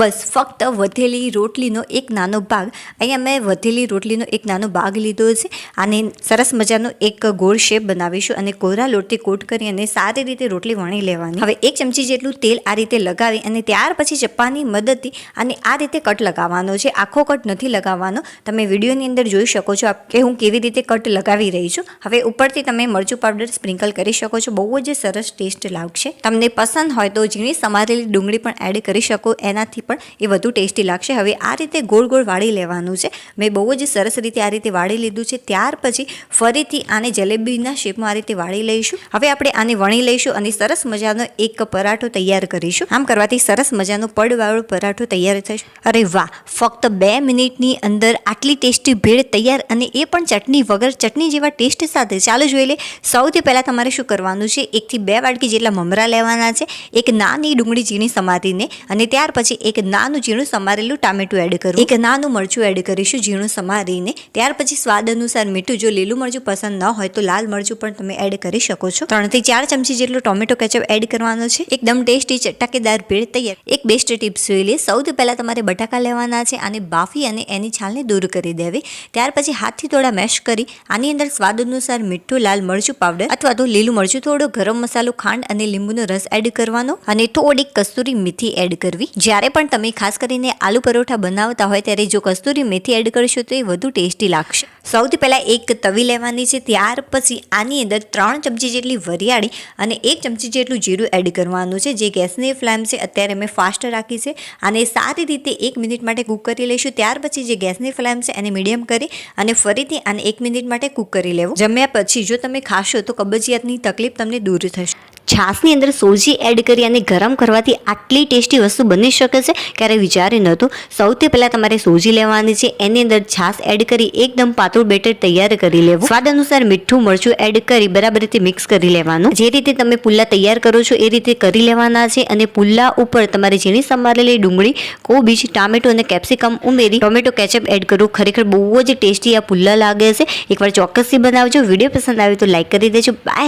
બસ, ફક્ત વધેલી રોટલીનો એક નાનો ભાગ. અહીંયા મેં વધેલી રોટલીનો એક નાનો ભાગ લીધો છે અને સરસ મજાનો એક ગોળ શેપ બનાવીશું અને કોરા લોટથી કોટ કરી અને સારી રીતે રોટલી વણી લેવાની. હવે એક ચમચી જેટલું તેલ આ રીતે લગાવી અને ત્યાર પછી ચપ્પાની મદદથી અને આ રીતે કટ લગાવવાનો છે. આખો કટ નથી લગાવવાનો. તમે વિડીયોની અંદર જોઈ શકો છો કે હું કેવી રીતે કટ લગાવી રહી છું. હવે ઉપરથી તમે મરચું પાવડર સ્પ્રિંકલ કરી શકો છો. બહુ જ સરસ ટેસ્ટ લાગશે. તમને પસંદ હોય તો ઝીણી સમારેલી ડુંગળી પણ એડ કરી શકો. એનાથી પણ એ વધુ ટેસ્ટી લાગશે. હવે આ રીતે ગોળ ગોળ વાળી લેવાનું છે. મેં બહુ જ સરસ રીતે આ રીતે વાળી લીધું છે. ત્યાર પછી ફરીથી આને જલેબીના શેપમાં આ રીતે વાળી લઈશું. હવે આપણે આને વણી લઈશું અને સરસ મજાનો એક પરાઠો તૈયાર કરીશું. આમ કરવાથી સરસ મજાનો પડવાળો પરાઠો તૈયાર થશે. અરે વાહ! ફક્ત બે મિનિટની અંદર આટલી ટેસ્ટી ભેળ તૈયાર અને એ પણ ચટણી વગર ચટણી જેવા ટેસ્ટ સાથે. ચાલો જોઈ લે સૌથી પહેલાં તમારે શું કરવાનું છે? એકથી બે વાટકી જેટલા મમરા લેવાના છે. એક નાની ડુંગળી ઝીણી સમારીને અને ત્યાર પછી એક નાનું ઝીણું સમારેલું ટામેટું એડ કરવું એક નાનું મરચું એડ કરીશું ઝીણું સમારીને. ત્યાર પછી સ્વાદ અનુસાર મીઠું, જો લીલું મરચું પસંદ ન હોય તો લાલ મરચું પણ તમે એડ કરી શકો છો. ત્રણથી ચાર ચમચી જેટલું ટોમેટો કેચઅપ એડ કરવાનો છે. એકદમ ટેસ્ટી ચટાકેદાર ભેળ તૈયાર. એક બેસ્ટ ટિપ્સ જોઈ લઈએ સૌથી પહેલાં તમારે બટાકા લેવાના છે અને બાફી અને એની છાલને દૂર કરી દેવી. ત્યાર પછી હાથથી થોડા મેશ કરી, આની અંદર સ્વાદ અનુસાર મીઠું, લાલ મરચું પાવડર અથવા તો લીલું મરચું, થોડો ગરમ મસાલો, ખાંડ અને લીંબુનો રસ એડ કરવાનો અને થોડીક કસ્તુરી મીઠી એડ કરવી. જ્યારે પણ તમે ખાસ કરીને આલુ પરોઠા બનાવતા હોય ત્યારે જો કસ્તુરી મેથી એડ કરશો તો એ વધુ ટેસ્ટી લાગશે. સૌથી પહેલાં એક તવી લેવાની છે, ત્યાર પછી આની અંદર ત્રણ ચમચી જેટલી વરિયાળી અને એક ચમચી જેટલું જીરું એડ કરવાનું છે. જે ગેસની ફ્લેમ છે, અત્યારે મેં ફાસ્ટ રાખી છે અને સારી રીતે એક મિનિટ માટે કૂક કરી લઈશું. ત્યાર પછી જે ગેસની ફ્લેમ છે, એને મીડિયમ કરી અને ફરીથી આને એક મિનિટ માટે કૂક કરી લેવું. જમ્યા પછી જો તમે ખાશો તો કબજિયાતની તકલીફ તમને દૂર થશે. છાશની અંદર સોજી એડ કરી અને ગરમ કરવાથી આટલી ટેસ્ટી વસ્તુ બની શકે છે? ક્યારે વિચાર્યું નહોતું. સૌથી પહેલાં તમારે સોજી લેવાની છે. એની અંદર છાશ એડ કરી એકદમ પાતળું બેટર તૈયાર કરી લેવું. સ્વાદ અનુસાર મીઠું, મરચું એડ કરી બરાબર રીતે મિક્સ કરી લેવાનું. જે રીતે તમે પુલ્લા તૈયાર કરો છો એ રીતે કરી લેવાના છે અને પુલ્લા ઉપર તમારે ઝીણી સમારેલી ડુંગળી, કોબીજ, ટામેટો અને કેપ્સિકમ ઉમેરી ટોમેટો કેચઅપ એડ કરવું ખરેખર બહુ જ ટેસ્ટી આ પુલ્લા લાગે છે. એકવાર ચોક્કસથી બનાવજો. વીડિયો પસંદ આવે તો લાઈક કરી દેજો. બાય.